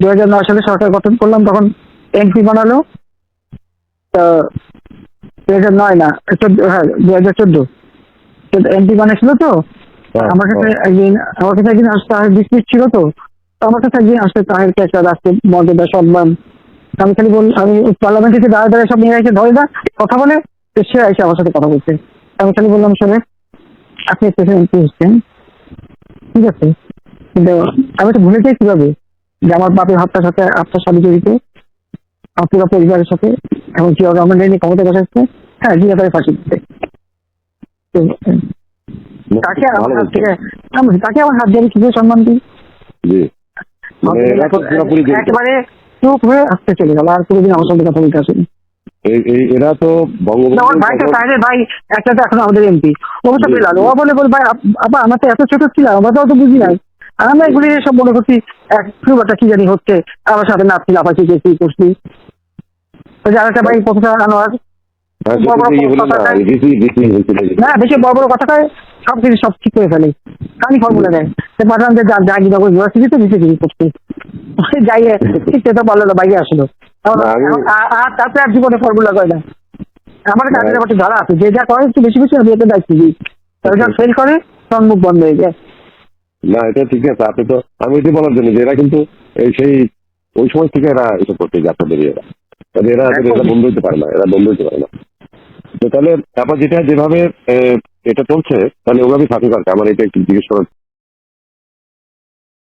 দু হাজার নয় সালে সরকার গঠন করলাম তখন এমপি বানালো। তো দু হাজার নয় না চোদ্দ হ্যাঁ দু হাজার চোদ্দ। এমপি বানিয়েছিল তো। হ্যাঁ, আমার কাছে একদিন আমার কাছে একদিন আসতে তাহের ডিসমিস ছিল তো। তো আমার কাছে একদিন আসতে তাহেরকে একটা রাষ্ট্রের মর্যাদা সম্মান। আমি খালি বল আমি পার্লামেন্ট থেকে দাঁড়িয়ে দাঁড়িয়ে সব নিয়ে এসে ধরে না কথা বলে তো সে এসে আমার সাথে কথা বলছে। আমি খালি বললাম শোনে আপনি প্রেসিডেন্ট হচ্ছেন। ঠিক আছে? কিন্তু আমি তো ভুলে যাই কীভাবে? যে আমার বাপের হত্যার সাথে আত্মার সাথে জড়িত পুরো পরিবারের সাথে এবং জিয়া রহমান নিয়ে ক্ষমতা বসাচ্ছে হ্যাঁ জিয়া তাকে ফাঁসি দিতে। তো, তাকে আমার হাত থেকে তাকে আমার হাত দিয়ে কীভাবে সম্মান দিই? মানে তো। একেবারে চুপ হয়ে আসতে চলে গেল আর কোনোদিন আমার সঙ্গে কথা বলতে আসেনি। এরা তো ভাইটা তাহলে ভাই একটা তো এখন আমাদের এমপি। ও তো জি, পেলাম ও বলে বল ভাই আপা আমরা তো এত ছোট ছিলাম আমরা তো অত বুঝি নাই। আর আমরা এগুলি সব মনে করছি এক একটা কি জানি হচ্ছে আমার সাথে নাচছি লাফাচ্ছি গেছি করছি। ওই যে আরেকটা ভাই প্রফেসর আনোয়ার না, যে। বেশি বড় বড় কথা কয় সব কিছু সব ঠিক করে ফেলে। খালি ফর্মুলা দেয়। পাঠান যে যা জাহাঙ্গীরনগর ইউনিভার্সিটি তো দিতে করতে যাইয়ে ঠিক তো বলল না বাইরে আসলো। আর তারপরে আর জীবনে ফর্মুলা কয় না। আমার কাছে ব্যাপারটা ধরা আছে যে যা করে একটু বেশি বেশি আমি এতে দায়িত্ব দিই। ফেল করে তখন মুখ বন্ধ হয়ে যায়। না এটা ঠিক আছে আপনি তো আমি এটি বলার জন্য যে এরা কিন্তু এই সেই ওই সময় থেকে এরা এসব করতে যাত্রা বেরিয়ে এরা এরা এরা বন্ধ হতে পারে না এরা বন্ধ হতে পারে না তো তাহলে তারপর যেটা যেভাবে এটা চলছে তাহলে ওভাবেই থাকুক আর। আমার এটা একটু জিজ্ঞেস করার